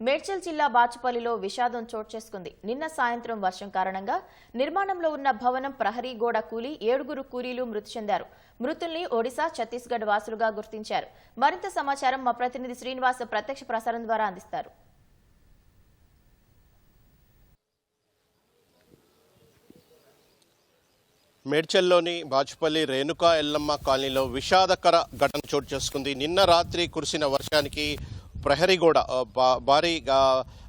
మేడ్చల్ జిల్లా బాచుపల్లిలో విషాదం చోటు చేసుకుంది. నిన్న సాయంత్రం వర్షం కారణంగా నిర్మాణంలో ఉన్న భవనం ప్రహరీ గోడ కూలి ఏడుగురు కూలీలు మృతి చెందారు. మృతుల్ని ఒడిశా ఛత్తీస్గఢ్ వాసులుగా గుర్తించారు. మరింత సమాచారం మా ప్రతినిధి శ్రీనివాస్ ప్రత్యక్ష ప్రసారం ద్వారా అందిస్తారు. మేడ్చల్లోని బాచుపల్లి రేణుకా ఎల్లమ్మ కాలనీలో విషాదకర ఘటన చోటు చేసుకుంది. నిన్న రాత్రి కురిసిన వర్షానికి ప్రహరీ గోడ భారీ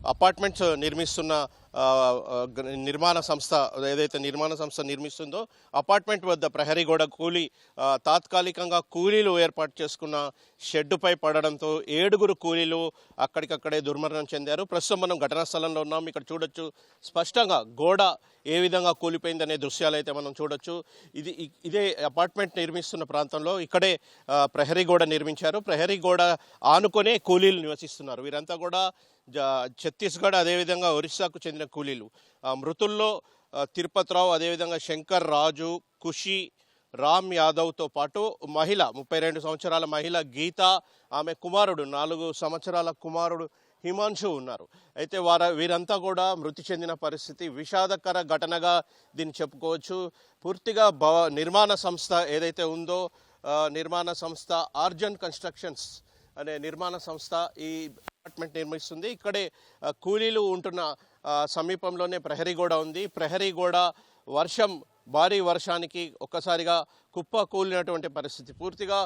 అపార్ట్మెంట్స్ నిర్మిస్తున్న నిర్మాణ సంస్థ ఏదైతే నిర్మాణ సంస్థ నిర్మిస్తుందో అపార్ట్మెంట్ వద్ద ప్రహరీ గోడ కూలి తాత్కాలికంగా కూలీలు ఏర్పాటు చేసుకున్న షెడ్డుపై పడడంతో ఏడుగురు కూలీలు అక్కడికక్కడే దుర్మరణం చెందారు. ప్రస్తుతం మనం ఘటనా స్థలంలో ఉన్నాం. ఇక్కడ చూడొచ్చు స్పష్టంగా గోడ ఏ విధంగా కూలిపోయిందనే దృశ్యాలు అయితే మనం చూడొచ్చు. ఇది ఇదే అపార్ట్మెంట్ నిర్మిస్తున్న ప్రాంతంలో ఇక్కడే ప్రహరీ గోడ నిర్మించారు. ప్రహరీ గోడ ఆనుకొనే కూలీలు నివసిస్తున్నారు. వీరంతా కూడా ఛత్తీస్గఢ్ అదేవిధంగా ఒరిస్సాకు చెందిన కూలీలు. ఆ, మృతుల్లో తిరుపతిరావు అదేవిధంగా శంకర్ రాజు ఖుషి రామ్ యాదవ్తో పాటు మహిళ ముప్పై రెండు సంవత్సరాల మహిళ గీత ఆమె కుమారుడు నాలుగు సంవత్సరాల కుమారుడు హిమాంశు ఉన్నారు. అయితే వార వీరంతా కూడా మృతి చెందిన పరిస్థితి విషాదకర ఘటనగా దీన్ని చెప్పుకోవచ్చు. పూర్తిగా భవ నిర్మాణ సంస్థ ఏదైతే ఉందో నిర్మాణ సంస్థ ఆర్జన్ కన్స్ట్రక్షన్స్ అనే నిర్మాణ సంస్థ ఈ అపార్ట్మెంట్ నిర్మిస్తుంది. ఇక్కడే కూలీలు ఉంటున్న సమీపంలోనే ప్రహరీ గోడ ఉంది. ప్రహరీ గోడ వర్షం భారీ వర్షానికి ఒక్కసారిగా కుప్ప కూలినటువంటి పరిస్థితి. పూర్తిగా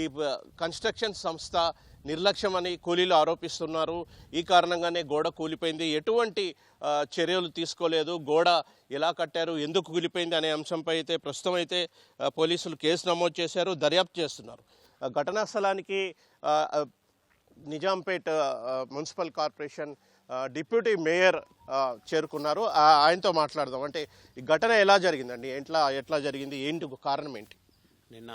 ఈ కన్స్ట్రక్షన్ సంస్థ నిర్లక్ష్యం అని కూలీలు ఆరోపిస్తున్నారు. ఈ కారణంగానే గోడ కూలిపోయింది. ఎటువంటి చర్యలు తీసుకోలేదు. గోడ ఎలా కట్టారు? ఎందుకు కూలిపోయింది? అనే అంశంపై అయితే ప్రస్తుతం అయితే పోలీసులు కేసు నమోదు చేశారు దర్యాప్తు చేస్తున్నారు. ఘటనా స్థలానికి Nizampet municipal corporation deputy mayor చేరుకున్నారు. ఆయనతో మాట్లాడదాం. అంటే ఈ ఘటన ఎలా జరిగిందండి? ఎట్లా ఎట్లా జరిగింది? ఏంటి కారణం ఏంటి? నిన్న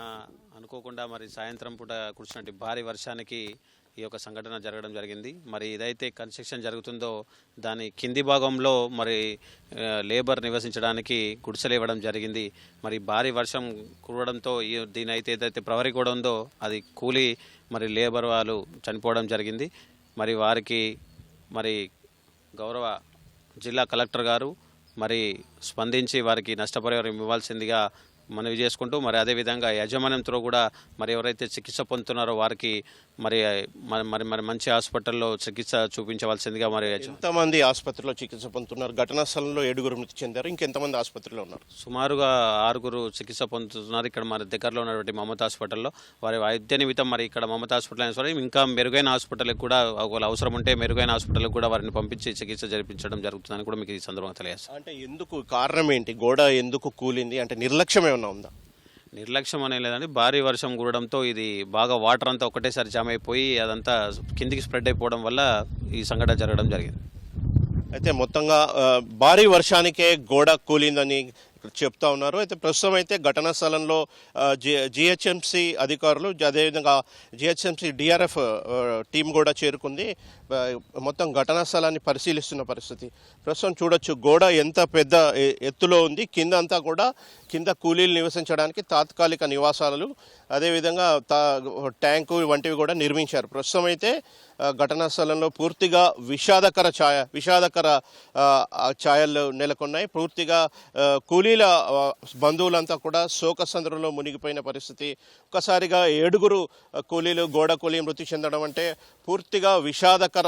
అనుకోకుండా మరి సాయంత్రం పూట కురిసినటువంటి భారీ వర్షానికి ఈ యొక్క సంఘటన జరగడం జరిగింది. మరి ఏదైతే కన్స్ట్రక్షన్ జరుగుతుందో దాని కింది భాగంలో మరి లేబర్ నివసించడానికి గుడిసెలు ఇవ్వడం జరిగింది. మరి భారీ వర్షం కురవడంతో ఈ దీని అయితే ఏదైతే ప్రహరీ కూడా ఉందో అది కూలి మరి లేబర్ వాళ్ళు చనిపోవడం జరిగింది. మరి వారికి మరి గౌరవ జిల్లా కలెక్టర్ గారు మరి స్పందించి వారికి నష్టపరిహారం ఇవ్వాల్సిందిగా మనవి చేసుకుంటూ మరి అదేవిధంగా యాజమాన్యంతో కూడా మరి ఎవరైతే చికిత్స పొందుతున్నారో వారికి మరి మరి మరి మంచి హాస్పిటల్లో చికిత్స చూపించవలసిందిగా మరి ఎంతమంది ఆసుపత్రిలో చికిత్స పొందుతున్నారు? ఘటనా స్థలంలో ఏడుగురు మృతి చెందారు. ఇంకెంతమంది ఆసుపత్రిలో ఉన్నారు? సుమారుగా ఆరుగురు చికిత్స పొందుతున్నారు ఇక్కడ మన దగ్గరలో ఉన్నటువంటి మమతా హాస్పిటల్లో. వారి వైద్య నిమిత్తం మరి ఇక్కడ మమతా హాస్పిటల్ అయినా సరే ఇంకా మెరుగైన హాస్పిటల్కి కూడా ఒకవేళ అవసరం ఉంటే మెరుగైన హాస్పిటల్కి కూడా వారిని పంపించి చికిత్స జరిపించడం జరుగుతుందని కూడా మీకు ఈ సందర్భంగా తెలియజేస్తాను. అంటే ఎందుకు కారణం ఏంటి? గోడ ఎందుకు కూలింది? అంటే నిర్లక్ష్యం ఏమైనా ఉందా? నిర్లక్ష్యం అనే లేదండి. భారీ వర్షం కూడడంతో ఇది బాగా వాటర్ అంతా ఒకటేసారి జామ్ అయిపోయి అదంతా కిందికి స్ప్రెడ్ అయిపోవడం వల్ల ఈ సంఘటన జరగడం జరిగింది. అయితే మొత్తంగా భారీ వర్షానికే గోడ కూలిందని చెప్తా ఉన్నారు. అయితే ప్రస్తుతం అయితే ఘటనా స్థలంలో జిహెచ్ఎంసి అధికారులు అదేవిధంగా జిహెచ్ఎంసి డిఆర్ఎఫ్ టీం కూడా చేరుకుంది. మొత్తం ఘటనా స్థలాన్ని పరిశీలిస్తున్న పరిస్థితి. ప్రస్తుతం చూడొచ్చు గోడ ఎంత పెద్ద ఎత్తులో ఉంది. కింద అంతా కూడా కింద కూలీలు నివసించడానికి తాత్కాలిక నివాసాలు అదేవిధంగా తా ట్యాంకు వంటివి కూడా నిర్మించారు. ప్రస్తుతం అయితే ఘటనా స్థలంలో పూర్తిగా విషాదకర ఛాయ విషాదకర ఛాయలు నెలకొన్నాయి. పూర్తిగా కూలీల బంధువులంతా కూడా శోకసంద్రంలో మునిగిపోయిన పరిస్థితి. ఒకసారిగా ఏడుగురు కూలీలు గోడ కూలీ మృతి చెందడం అంటే పూర్తిగా విషాదకర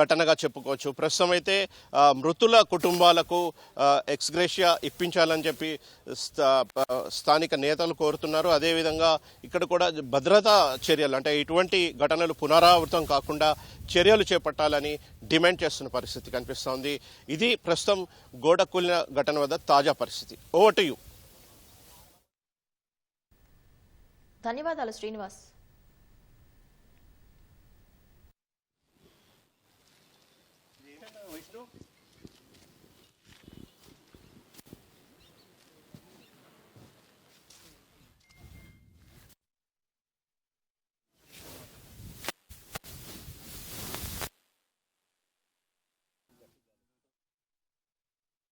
ఘటనగా చెప్పుకోవచ్చు. ప్రస్తుతం అయితే మృతుల కుటుంబాలకు ఎక్స్గ్రేషియా ఇప్పించాలని చెప్పి స్థానిక నేతలు కోరుతున్నారు. అదేవిధంగా ఇక్కడ కూడా భద్రతా చర్యలు అంటే ఇటువంటి ఘటనలు పునరావృతం కాకుండా చర్యలు చేపట్టాలని డిమాండ్ చేస్తున్న పరిస్థితి కనిపిస్తోంది. ఇది ప్రస్తుతం గోడ కూలిన ఘటన వద్ద తాజా పరిస్థితి. Over to you. ధన్యవాదాలు శ్రీనివాస్.